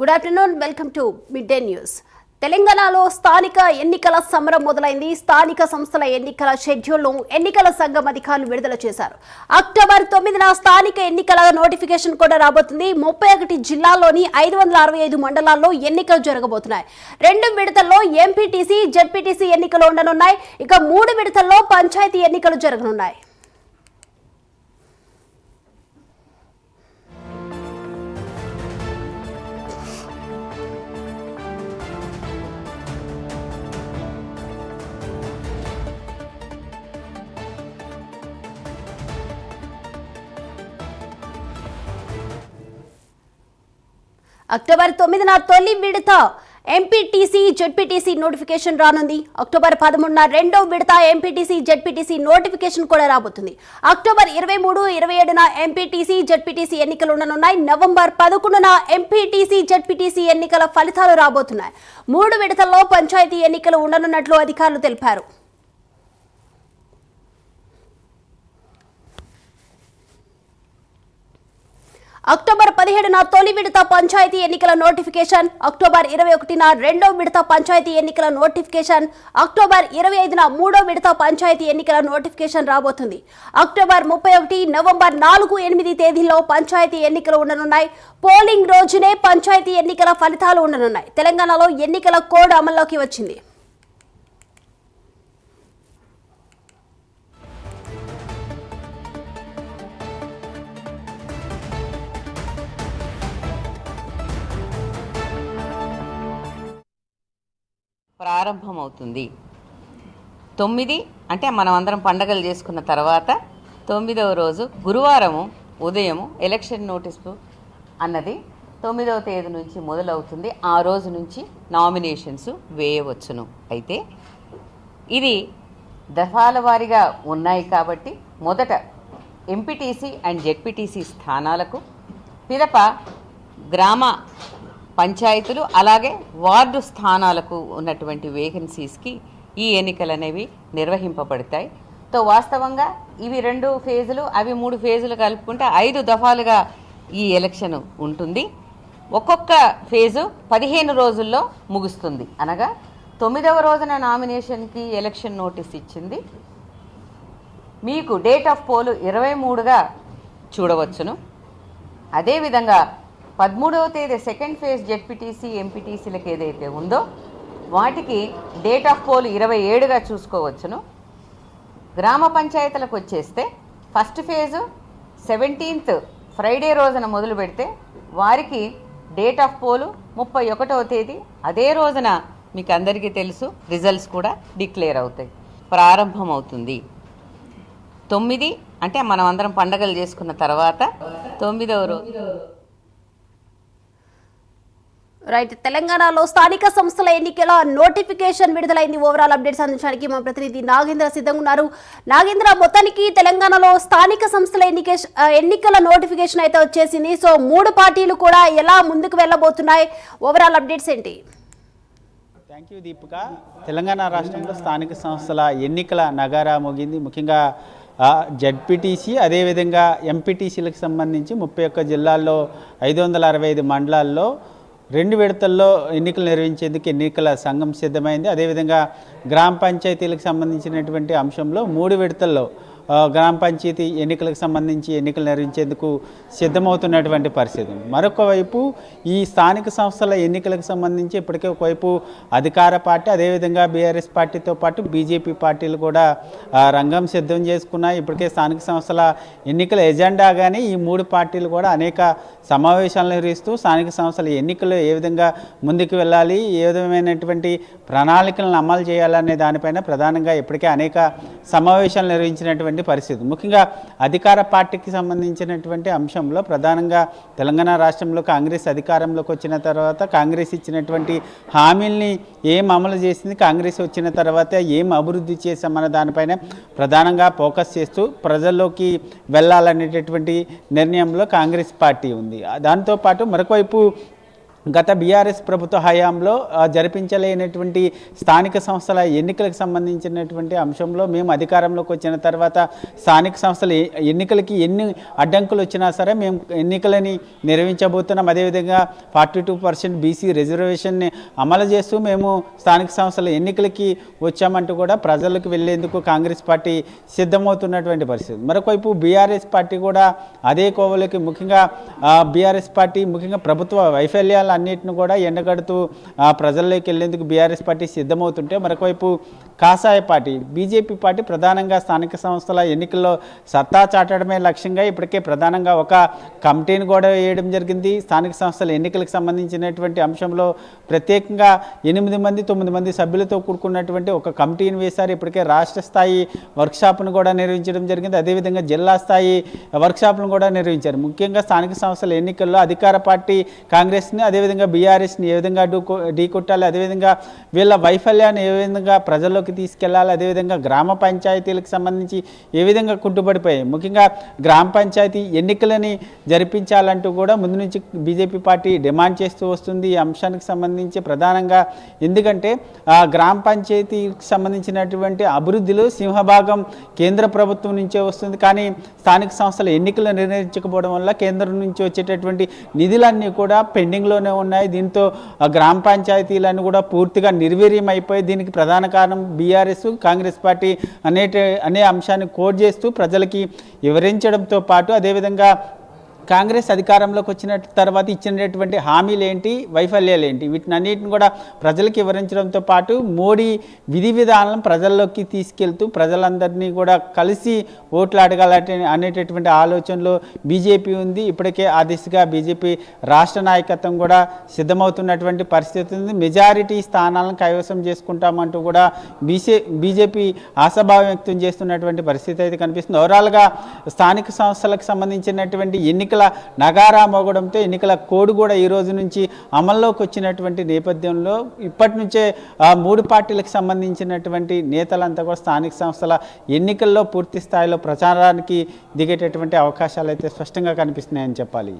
Good afternoon welcome to mid day news తెలంగాణలో స్థానిక ఎన్నికల సమరం మొదలైంది. స్థానిక సంస్థల ఎన్నికల షెడ్యూల్ను ఎన్నికల సంఘం అధికారులు విడుదల చేశారు. అక్టోబర్ తొమ్మిదిన స్థానిక ఎన్నికల నోటిఫికేషన్ కూడా రాబోతుంది. ముప్పై ఒకటి జిల్లాల్లోని ఐదు వందల అరవై ఐదు మండలాల్లో ఎన్నికలు జరగబోతున్నాయి. రెండు విడతల్లో ఎంపీటీసీ జెడ్పీటీసీ ఎన్నికలు ఉండనున్నాయి. ఇక మూడు విడతల్లో పంచాయతీ ఎన్నికలు జరగనున్నాయి. అక్టోబర్ తొమ్మిదిన తొలి విడత ఎంపీటీసీ జెడ్పీటీసీ నోటిఫికేషన్ రానుంది. అక్టోబర్ పదమూడున రెండో విడత ఎంపీటీసీ జెడ్పీటీసీ నోటిఫికేషన్ కూడా రాబోతుంది. అక్టోబర్ ఇరవై మూడు ఇరవై ఏడున ఎంపీటీసీ జెడ్పీటీసీ ఎన్నికలు ఉండనున్నాయి. నవంబర్ పదకొండున ఎంపీటీసీ జెడ్పీటీసీ ఎన్నికల ఫలితాలు రాబోతున్నాయి. మూడు విడతల్లో పంచాయతీ ఎన్నికలు ఉండనున్నట్లు అధికారులు తెలిపారు. అక్టోబర్ పదిహేడున తొలి విడత పంచాయతీ ఎన్నికల నోటిఫికేషన్. అక్టోబర్ ఇరవై ఒకటిన రెండో విడత పంచాయతీ ఎన్నికల నోటిఫికేషన్. అక్టోబర్ ఇరవై ఐదున మూడో విడత పంచాయతీ ఎన్నికల నోటిఫికేషన్ రాబోతుంది. అక్టోబర్ ముప్పై ఒకటి నవంబర్ నాలుగు ఎనిమిది తేదీల్లో పంచాయతీ ఎన్నికలు ఉండనున్నాయి. పోలింగ్ రోజునే పంచాయతీ ఎన్నికల ఫలితాలు ఉండనున్నాయి. తెలంగాణలో ఎన్నికల కోడ్ అమల్లోకి వచ్చింది. ప్రారంభమవుతుంది. తొమ్మిది అంటే మనం అందరం పండగలు చేసుకున్న తర్వాత తొమ్మిదవ రోజు గురువారము ఉదయము ఎలక్షన్ నోటీసు అన్నది తొమ్మిదవ తేదీ నుంచి మొదలవుతుంది. ఆ రోజు నుంచి నామినేషన్స్ వేయవచ్చును. అయితే ఇది దఫాల వారీగా ఉన్నాయి కాబట్టి మొదట ఎంపీటీసీ అండ్ జెడ్పీటీసీ స్థానాలకు పిదప గ్రామ పంచాయతీలు అలాగే వార్డు స్థానాలకు ఉన్నటువంటి వేకెన్సీస్కి ఈ ఎన్నికలు అనేవి నిర్వహింపబడతాయి. తో వాస్తవంగా ఇవి రెండు ఫేజులు అవి మూడు ఫేజులు కలుపుకుంటే ఐదు దఫాలుగా ఈ ఎలక్షన్ ఉంటుంది. ఒక్కొక్క ఫేజు పదిహేను రోజుల్లో ముగుస్తుంది. అనగా తొమ్మిదవ రోజున నామినేషన్కి ఎలక్షన్ నోటీస్ ఇచ్చింది. మీకు డేట్ ఆఫ్ పోలు ఇరవై మూడుగా చూడవచ్చును. అదేవిధంగా పదమూడవ తేదీ సెకండ్ ఫేజ్ జెడ్పీటీసీ ఎంపీటీసీలకు ఏదైతే ఉందో వాటికి డేట్ ఆఫ్ పోల్ ఇరవై ఏడుగా చూసుకోవచ్చును. గ్రామ పంచాయతీలకు వచ్చేస్తే ఫస్ట్ ఫేజు సెవెంటీన్త్ ఫ్రైడే రోజున మొదలు పెడితే వారికి డేట్ ఆఫ్ పోలు ముప్పై ఒకటవ తేదీ. అదే రోజున మీకు అందరికీ తెలుసు రిజల్ట్స్ కూడా డిక్లేర్ అవుతాయి. ప్రారంభమవుతుంది. తొమ్మిది అంటే మనం అందరం పండగలు చేసుకున్న తర్వాత తొమ్మిదవ రోజు. రైట్ తెలంగాణలో స్థానిక సంస్థల ఎన్నికల నోటిఫికేషన్ విడుదలైంది. ఓవరాల్ అప్డేట్స్ అందించడానికి మా ప్రతినిధి నాగేంద్ర సిద్ధంగా ఉన్నారు. నాగేంద్ర మొత్తానికి తెలంగాణలో స్థానిక సంస్థల ఎన్నిక ఎన్నికల నోటిఫికేషన్ అయితే వచ్చేసింది. సో మూడు పార్టీలు కూడా ఎలా ముందుకు వెళ్ళబోతున్నాయి? ఓవరాల్ అప్డేట్స్ ఏంటి? Thank you Deepika. తెలంగాణ రాష్ట్రంలో స్థానిక సంస్థల ఎన్నికల నగారా ముగింది. ముఖ్యంగా జడ్పీటీసీ అదేవిధంగా ఎంపీటీసీలకు సంబంధించి ముప్పై ఒక్క జిల్లాల్లో ఐదు వందల అరవై ఐదు మండలాల్లో రెండు విడతల్లో ఎన్నికలు నిర్వహించేందుకు ఎన్నికల సంఘం సిద్ధమైంది. అదేవిధంగా గ్రామ పంచాయతీలకు సంబంధించినటువంటి అంశంలో మూడు విడతల్లో గ్రామ పంచాయతీ ఎన్నికలకు సంబంధించి ఎన్నికలు నిర్వహించేందుకు సిద్ధమవుతున్నటువంటి పరిస్థితి మరొక వైపు ఈ స్థానిక సంస్థల ఎన్నికలకు సంబంధించి ఇప్పటికే ఒకవైపు అధికార పార్టీ అదేవిధంగా బీఆర్ఎస్ పార్టీతో పాటు బీజేపీ పార్టీలు కూడా రంగం సిద్ధం చేసుకున్నాయి. ఇప్పటికే స్థానిక సంస్థల ఎన్నికల ఎజెండాగానే ఈ మూడు పార్టీలు కూడా అనేక సమావేశాలు నిర్వహిస్తూ స్థానిక సంస్థల ఎన్నికలు ఏ విధంగా ముందుకు వెళ్ళాలి ఏ విధమైనటువంటి ప్రణాళికలను అమలు చేయాలనే దానిపైన ప్రధానంగా ఇప్పటికే అనేక సమావేశాలు నిర్వహించినటువంటి పరిస్థితి. ముఖ్యంగా అధికార పార్టీకి సంబంధించినటువంటి అంశంలో ప్రధానంగా తెలంగాణ రాష్ట్రంలో కాంగ్రెస్ అధికారంలోకి వచ్చిన తర్వాత కాంగ్రెస్ ఇచ్చినటువంటి హామీల్ని ఏం అమలు చేసింది కాంగ్రెస్ వచ్చిన తర్వాత ఏం అభివృద్ధి చేశామన్న దానిపైన ప్రధానంగా ఫోకస్ చేస్తూ ప్రజల్లోకి వెళ్ళాలనేటటువంటి నిర్ణయంలో కాంగ్రెస్ పార్టీ ఉంది. దాంతోపాటు మరొక వైపు గత బీఆర్ఎస్ ప్రభుత్వ హయాంలో జరిపించలేనటువంటి స్థానిక సంస్థల ఎన్నికలకు సంబంధించినటువంటి అంశంలో మేము అధికారంలోకి వచ్చిన తర్వాత స్థానిక సంస్థల ఎన్నికలకి ఎన్ని అడ్డంకులు వచ్చినా సరే మేము ఎన్నికలని నిర్వహించబోతున్నాం. అదేవిధంగా ఫార్టీ టూ పర్సెంట్ బీసీ రిజర్వేషన్ని అమలు చేస్తూ మేము స్థానిక సంస్థల ఎన్నికలకి వచ్చామంటూ కూడా ప్రజలకు వెళ్ళేందుకు కాంగ్రెస్ పార్టీ సిద్ధమవుతున్నటువంటి పరిస్థితి. మరొకవైపు బీఆర్ఎస్ పార్టీ కూడా అదే కోవలోకి ముఖ్యంగా బీఆర్ఎస్ పార్టీ ముఖ్యంగా ప్రభుత్వ వైఫల్యాలు అన్నింటిని కూడా ఎండగడుతూ ప్రజల్లోకి వెళ్ళేందుకు బీఆర్ఎస్ పార్టీ సిద్ధమవుతుంటే మరొకవైపు కాషాయ పార్టీ బీజేపీ పార్టీ ప్రధానంగా స్థానిక సంస్థల ఎన్నికల్లో సత్తా చాటడమే లక్ష్యంగా ఇప్పటికే ప్రధానంగా ఒక కమిటీని కూడా వేయడం జరిగింది. స్థానిక సంస్థల ఎన్నికలకు సంబంధించినటువంటి అంశంలో ప్రత్యేకంగా ఎనిమిది మంది తొమ్మిది మంది సభ్యులతో కూడుకున్నటువంటి ఒక కమిటీని వేశారు. ఇప్పటికే రాష్ట్ర స్థాయి వర్క్షాప్ను కూడా నిర్వహించడం జరిగింది. అదేవిధంగా జిల్లా స్థాయి వర్క్షాప్ను కూడా నిర్వహించారు. ముఖ్యంగా స్థానిక సంస్థల ఎన్నికల్లో అధికార పార్టీ కాంగ్రెస్ని అదేవిధంగా బీఆర్ఎస్ని ఏ విధంగా ఢీకొ ఢీకొట్టాలి అదేవిధంగా వీళ్ళ వైఫల్యాన్ని ఏ విధంగా ప్రజల్లోకి తీసుకెళ్ళాలి అదేవిధంగా గ్రామ పంచాయతీలకు సంబంధించి ఏ విధంగా కుంటుపడిపోయాయి ముఖ్యంగా గ్రామ పంచాయతీ ఎన్నికలని జరిపించాలంటూ కూడా ముందు నుంచి బీజేపీ పార్టీ డిమాండ్ చేస్తూ వస్తుంది. ఈ అంశానికి సంబంధించి ప్రధానంగా ఎందుకంటే ఆ గ్రామ పంచాయతీకి సంబంధించినటువంటి అభివృద్ధిలో సింహభాగం కేంద్ర ప్రభుత్వం నుంచే వస్తుంది. కానీ స్థానిక సంస్థల ఎన్నికలు నిర్ణయించకపోవడం వల్ల కేంద్రం నుంచి వచ్చేటటువంటి నిధులన్నీ కూడా పెండింగ్లోనే ఉన్నాయి. దీంతో ఆ గ్రామ పంచాయతీలను కూడా పూర్తిగా నిర్వీర్యం అయిపోయి దీనికి ప్రధాన కారణం బీఆర్ఎస్ కాంగ్రెస్ పార్టీ అనే అనే అంశాన్ని కోడ్ చేస్తూ ప్రజలకి వివరించడంతో పాటు అదేవిధంగా కాంగ్రెస్ అధికారంలోకి వచ్చిన తర్వాత ఇచ్చినటువంటి హామీలు ఏంటి వైఫల్యాలు ఏంటి వీటిని అన్నింటిని కూడా ప్రజలకు వివరించడంతో పాటు మోడీ విధి విధానాలను ప్రజల్లోకి తీసుకెళ్తూ ప్రజలందరినీ కూడా కలిసి ఓట్లు అడగాల అనేటటువంటి ఆలోచనలో బీజేపీ ఉంది. ఇప్పటికే ఆ దిశగా బీజేపీ రాష్ట్ర నాయకత్వం కూడా సిద్ధమవుతున్నటువంటి పరిస్థితి ఉంది. మెజారిటీ స్థానాలను కైవసం చేసుకుంటామంటూ కూడా బీసే బీజేపీ ఆశాభావం వ్యక్తం చేస్తున్నటువంటి పరిస్థితి అయితే కనిపిస్తుంది. ఓవరాల్గా స్థానిక సంస్థలకు సంబంధించినటువంటి ఎన్నికల నగారా మోగడంతో ఎన్నికల కోడ్ కూడా ఈ రోజు నుంచి అమల్లోకి వచ్చినటువంటి నేపథ్యంలో ఇప్పటి నుంచే మూడు పార్టీలకు సంబంధించినటువంటి నేతలంతా కూడా స్థానిక సంస్థల ఎన్నికల్లో పూర్తి స్థాయిలో ప్రచారానికి దిగేటటువంటి అవకాశాలు అయితే స్పష్టంగా కనిపిస్తున్నాయని చెప్పాలి.